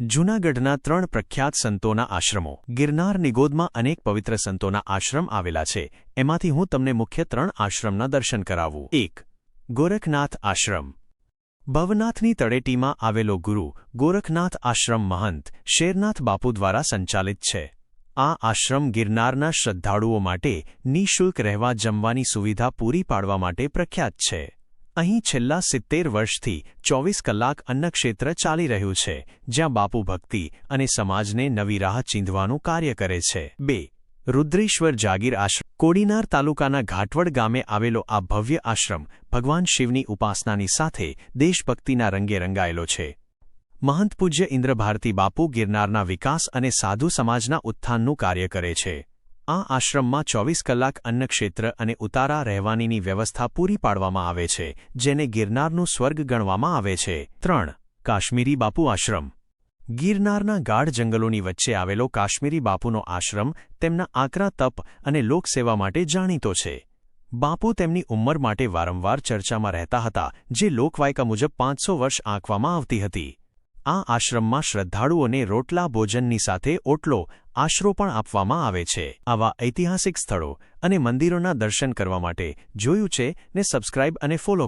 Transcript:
જૂનાગઢના ત્રણ પ્રખ્યાત સંતોના આશ્રમો. ગિરનાર નિગોદમાં અનેક પવિત્ર સંતોના આશ્રમ આવેલા છે. એમાંથી હું તમને મુખ્ય ત્રણ આશ્રમના દર્શન કરાવું. એક, ગોરખનાથ આશ્રમ. ભવનાથની તળેટીમાં આવેલો ગુરુ, ગોરખનાથ આશ્રમ મહંત, શેરનાથ બાપુ દ્વારા સંચાલિત છે. આ આશ્રમ ગિરનારના શ્રદ્ધાળુઓ માટે નિઃશુલ્ક રહેવા જમવાની સુવિધા પૂરી પાડવા માટે પ્રખ્યાત છે. અહીં છેલ્લા સિત્તેર વર્ષથી ચોવીસ કલાક અન્નક્ષેત્ર ચાલી રહ્યું છે, જ્યાં બાપુ ભક્તિ અને સમાજને નવી રાહ ચીંધવાનું કાર્ય કરે છે. બે, રુદ્રેશ્વર જાગીર આશ્રમ. કોડીનાર તાલુકાના ઘાટવડ ગામે આવેલો આ ભવ્ય આશ્રમ ભગવાન શિવની ઉપાસનાની સાથે દેશભક્તિના રંગે રંગાયેલો છે. મહંત પૂજ્ય ઇન્દ્રભારતી બાપુ ગિરનારના વિકાસ અને સાધુ સમાજના ઉત્થાનનું કાર્ય કરે છે. આ આશ્રમમાં ચોવીસ કલાક અન્નક્ષેત્ર અને ઉતારા રહેવાનીની વ્યવસ્થા પૂરી પાડવામાં આવે છે, જેને ગિરનારનું સ્વર્ગ ગણવામાં આવે છે. ત્રણ, કાશ્મીરી બાપુ આશ્રમ. ગિરનારના ગાઢ જંગલોની વચ્ચે આવેલો કાશ્મીરી બાપુનો આશ્રમ તેમના આકરા તપ અને લોકસેવા માટે જાણીતો છે. બાપુ તેમની ઉંમર માટે વારંવાર ચર્ચામાં રહેતા હતા, જે લોકવાયકા મુજબ પાંચસો વર્ષ આંકવામાં આવતી હતી. આ આશ્રમમાં શ્રદ્ધાળુઓને રોટલા ભોજનની સાથે ઓટલો આશરો પણ આપવામાં આવે છે. આવા ઐતિહાસિક સ્થળો અને મંદિરોના દર્શન કરવા માટે જોયું છે ને સબસ્ક્રાઇબ અને ફોલો